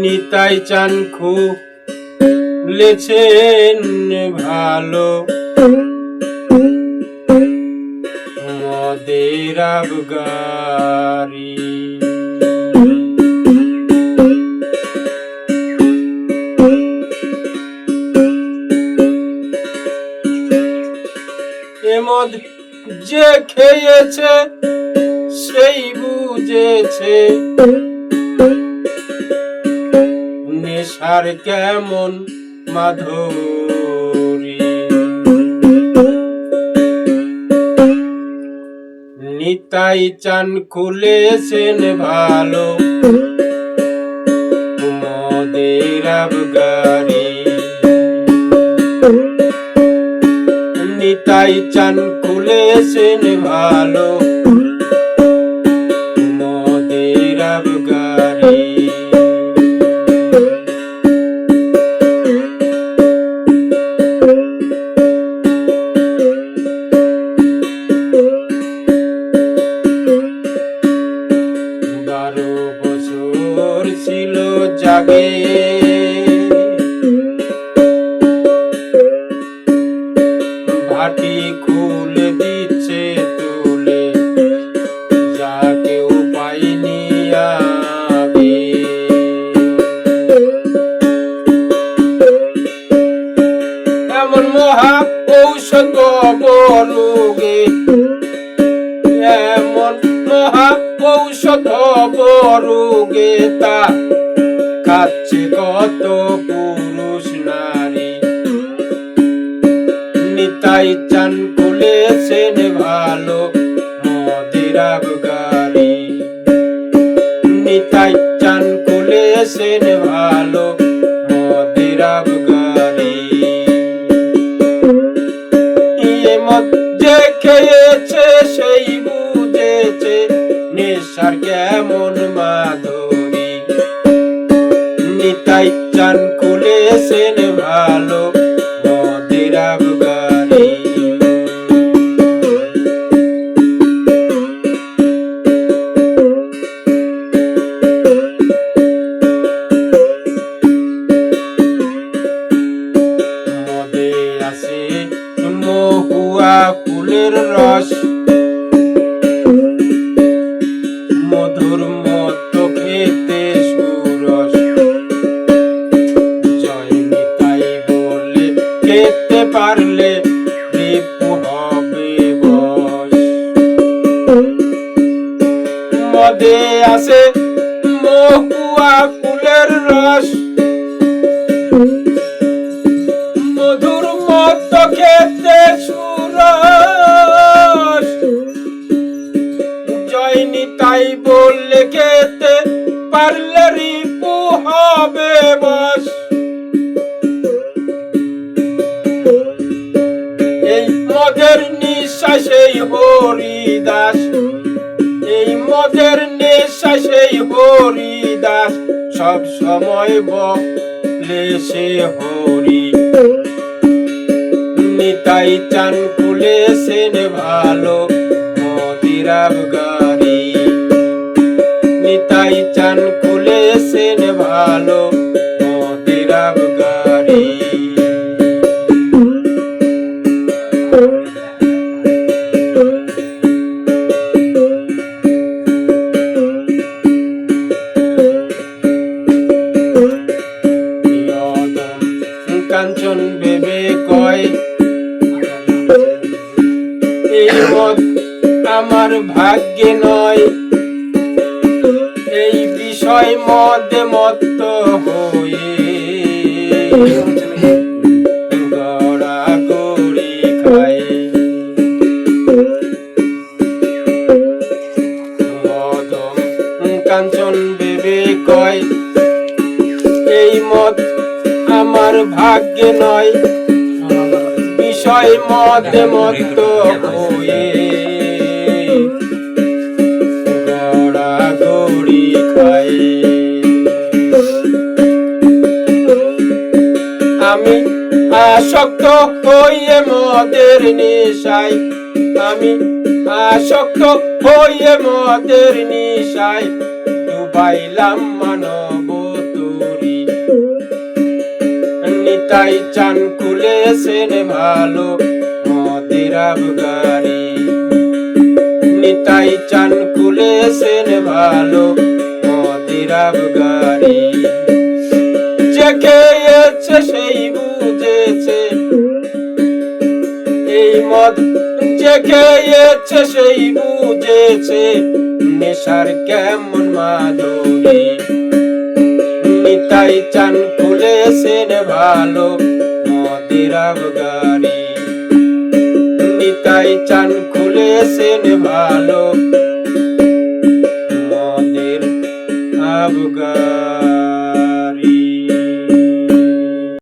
নিতাই চান খুলেছেন ভালো। মদের আবগারি। মদ যে খেয়েছে সেই বুঝেছে। নেশার কেমন মাধুরী? নিতাই চান খুলেছেন ভালো। মদের আবগারি। নিতাই চান খুলেছেন ভালো। জাগে ভাটি খুলে দিচ্ছে তুলে যাকে উপায় নিয়াবে এমন মহা ঔষধ বলুগে, এমন মহা ঔষধ বরুগে তা খাচ্ছে কত পুরুষ নারী। নিতাই চান খুলেছেন ভালো, মদের আবগারি। নিতাই চান খুলেছেন ভালো, মদের আবগারি। ইয়ে যে খেয়েছে সেই বুঝেছে, নেশার কেমন মাধুরী চান খুলেছেন ভালো মদের আবগারি। মদে আছে মহুয়া ফুলের রস। মদে আছে, মহুয়া ফুলের রস। মধুর মত খেতে সুরস। জয়নি তাই বললে খেতে পারলে রিপু হবে বস। এই মদের নিঃশ্বাসেই হরিদাস। মদের নিঃশ্বাসেই হরিদাস সব সময় বলে সে হরি। নিতাই চান কুলে সেন ভালো মদিরাব গাড়ি নিতাই চান কুলে সেন ভালো আমার ভাগ্যে নয়। এই বিষয় মদে মত্ত হয়ে কাঞ্চন কয়, এই মত ভাগ্যে নয়। বিষয় মতে মত হয়ে গড়াগড়ি খায় আমি আসক্ত হইয়ে মদের নেশায়। আমি আসক্ত হইয়ে মদের নিশায়। ডুবাইলাম মানব তোর নিতাই চান খুলেছেন ভালো মদের আবগারি। নিতাই ভালো মদের আবগারি। যে খেয়েছে সেই বুঝেছে। এই মদ যে খেয়েছে সেই বুঝেছে। নেশার কেমন মাধুরী নিতাই চান খুলেছেন ভালো, মদের আবগারি। নিতাই চান খুলেছেন ভালো